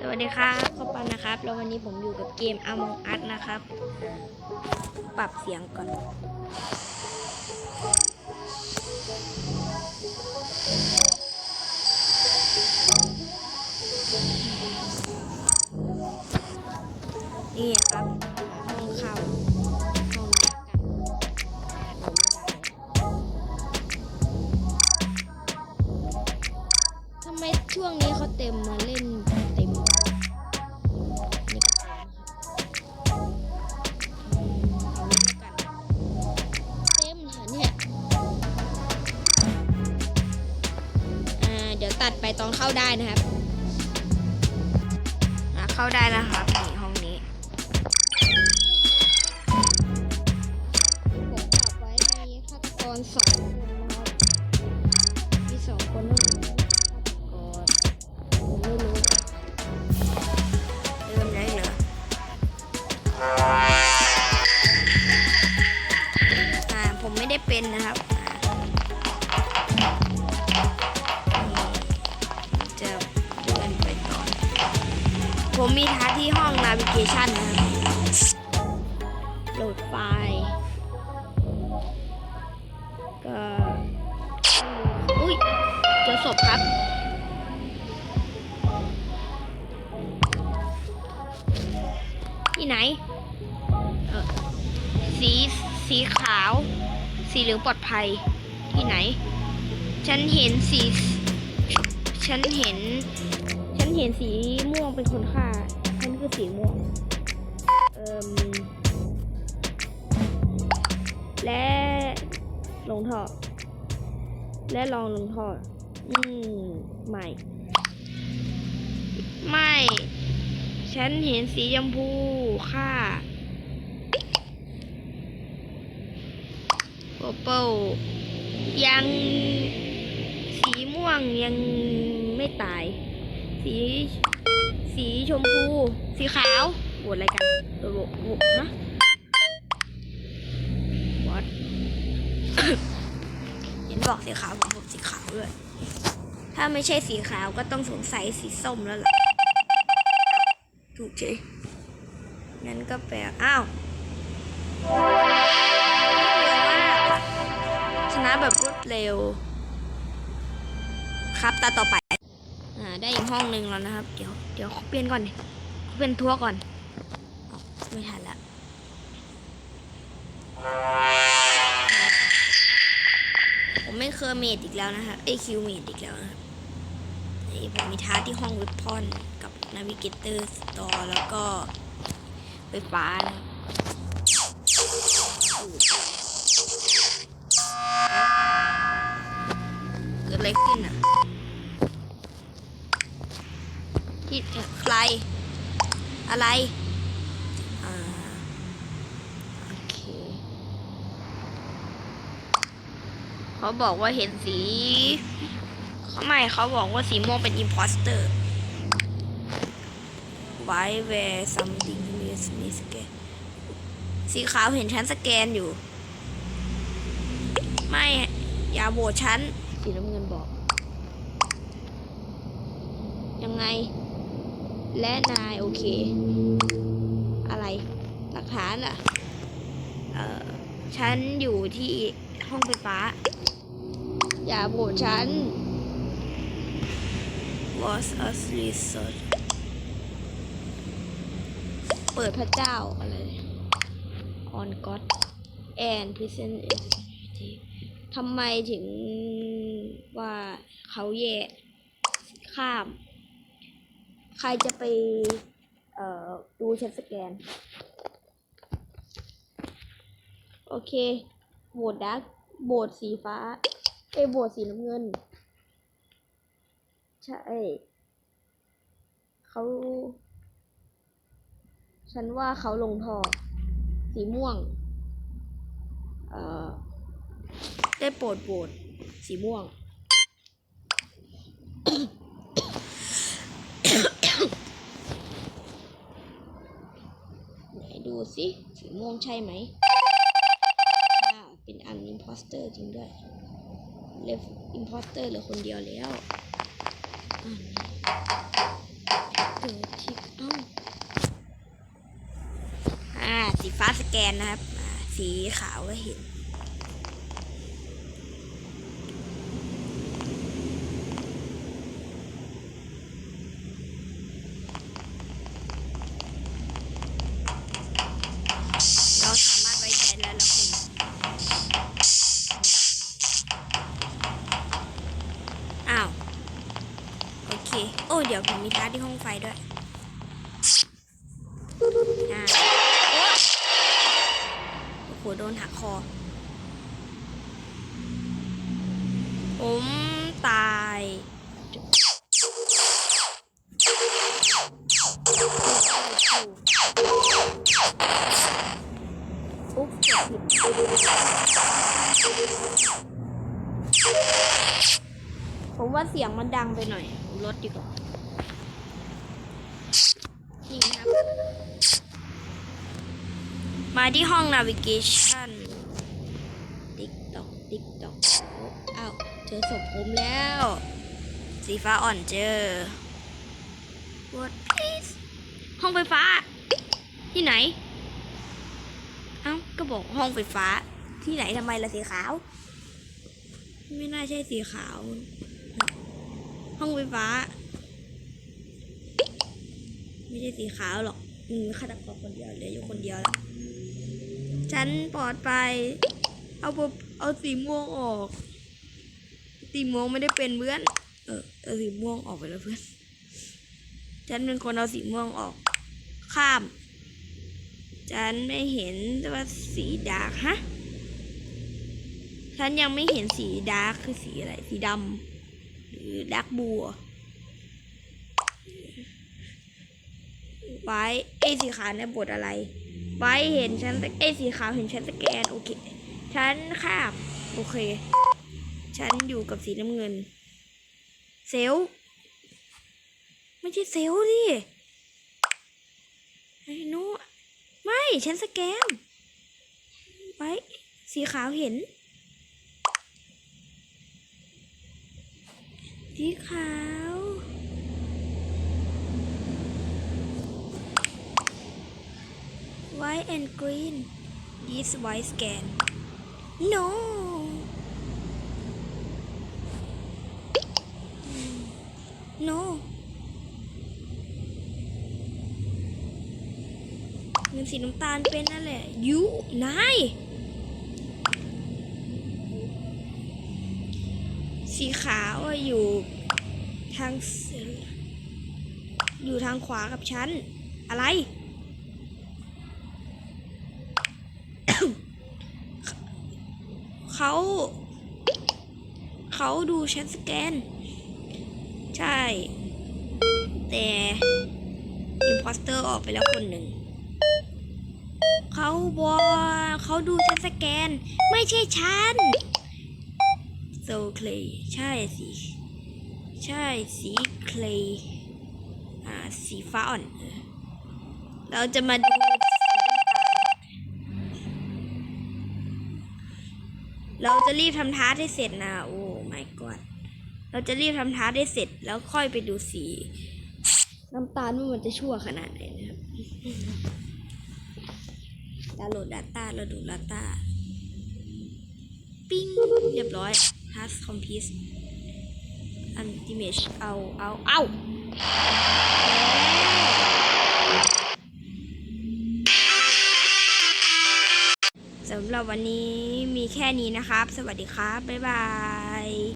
สวัสดีครับข้าปันนะครับ แล้ววันนี้ผมอยู่กับเกม Among Us นะครับ ปรับเสียงก่อน นี่ครับ ตัดไปตอนเข้าได้นะครับอ่าเข้าได้แล้วครับนี่ห้องนี้ผมปรับไว้มีฆาตกรสองคน ผมมีท้าที่ห้อง navigation นะครับโหลดไฟล์ก็อุ้ยเจอศพครับที่ไหนเออสีสีขาว สีเหลืองปลอดภัยที่ไหน ฉันเห็นสี ฉันเห็น ฉันเห็นสีม่วงเป็นคนฆ่า ฉันคือสีม่วง เอ่มและลงท่อ และลองลงท่อ อืม ไม่ ไม่ ฉันเห็นสีชมพูค่ะโปเปยังสีม่วงยังไม่ตาย สี สีชมพู สีขาวโหวตอะไรกันโหวตโหวตนะ what เห็นบอกสีขาวผมบอกสีขาวด้วย ถ้าไม่ใช่สีขาวก็ต้องสงสัยสีส้มแล้วล่ะ ถูกใช่งั้นก็แปลอ้าวแปลว่าชนะแบบรวดเร็ว ครับตาต่อไป ได้อีกห้องหนึ่งแล้วนะครับ เดี๋ยวเดี๋ยวขอเปลี่ยนก่อนดิขอเปลี่ยนทั่วก่อน ไม่ทันละผมไม่เคยเมดอีกแล้วนะครับเอคิวเมดอีกแล้วนะครับเอ้ยผมมีท้าที่ห้องเว็บพอนกับนาวิเกเตอร์สตอร์แล้วก็ไฟฟ้านะครับเกิดอะไรขึ้นอะ ที่ใคร อะไรอ่าโอเคเขาบอกว่าเห็นสีเขาไม่เขาบอกว่าสีม่วงเป็นอิ p พ s สเตอร์ Why where something is me scan สีขาวเห็นฉันสแกนอยู่ ไม่ อย่าโหวตฉันสีน้ำเงินบอก ยังไง และนายโอเค อะไรหลักฐานอะเอ่อฉันอยู่ที่ห้องไฟฟ้า อย่าโบดฉัน was a resort เปิดพระเจ้าอะไร on God and present integrity ทำไมถึงว่าเขาแย่ข้าม ใครจะไป เอ่อ ดูฉันสแกน โอเคโหวตดักโหวตสีฟ้าเอ้ยโหวตสีน้ำเงิน ใช่เขาฉันว่าเขาลงท่อสีม่วง เอ่อ ได้โปรดโหวตสีม่วง ตรสิสีม่วงใช่ไหมอ้เป็นอันอิมพอสเตอร์จริงด้วยเลฟอิมพอสเตอร์เหลือคนเดียวแล้วเกิดที่เอ้อ่าสีฟ้าสแกนนะครับ สีขาวก็เห็น เค โอ้ เดี๋ยวผมมีท้าที่ห้องไฟด้วยอ่าโอ้โห โดนหักคอ ผมตาย อุ๊บผิด ผมว่าเสียงมันดังไปหน่อยลดดีกว่านี่ครับ มาที่ห้อง navigation ติ๊กตอกติ๊กตอกอ้าวเจอศพผมแล้ว สีฟ้าอ่อนเจอ What please ห้องไฟฟ้า ที่ไหน เอ้า ก็บอกห้องไฟฟ้า ที่ไหนทำไมล่ะสีขาว ไม่น่าใช่สีขาว ห้องไฟฟ้า ไม่ใช่สีขาวหรอกมีฆาตกรคนเดียวเหลืออยู่คนเดียวแล้วฉันปลอดภัยเอาเอาสีม่วงออกสีม่วงไม่ได้เป็นเพื่อน เออเอาสีม่วงออกไปแล้วเพื่อนฉันเป็นคนเอาสีม่วงออก ข้าม ฉันไม่เห็นว่าสีดาร์กฮะฉันยังไม่เห็นสีดาร์กคือสีอะไรสีดำ หรือดาร์กบัวไว้ไอ้สีขาวเนี่ยบทอะไร ไว้เห็นฉันไอ้สีขาวเห็นฉันสแกนโอเคฉันข้ามโอเค ฉันอยู่กับสีน้ำเงิน เซลไม่ใช่เซลลดิไอ้นู้ไม่ฉันสแกนไว้สีขาวเห็น สีขาว white and green this white scan no no เงินสีน้ำตาลเป็นนั่นแหละยูนาย สีขาวอยู่ทางอยู่ทางขวากับฉัน อะไร เขา เขาดูแชทสแกน ใช่ แต่อิมพอสเตอร์ออกไปแล้วคนหนึ่ง เขาบอกเขาดูแชทสแกน ไม่ใช่ฉัน โซเคลใช่สี ใช่สีเคลอ่า สีฟ้าอ่อน เราจะมาดูเราจะรีบทำท้าให้เสร็จนะ โอ้ my god เราจะรีบทำท้าให้เสร็จแล้วค่อยไปดูสี น้ำตาลว่ามันจะชั่วขนาดไหนนะครับดาวโหลด Data เราดู Data ปิ้งเรียบร้อย has complete Ultimate เอา เอา เอาสำหรับวันนี้มีแค่นี้นะครับ สวัสดีครับ บ๊ายบาย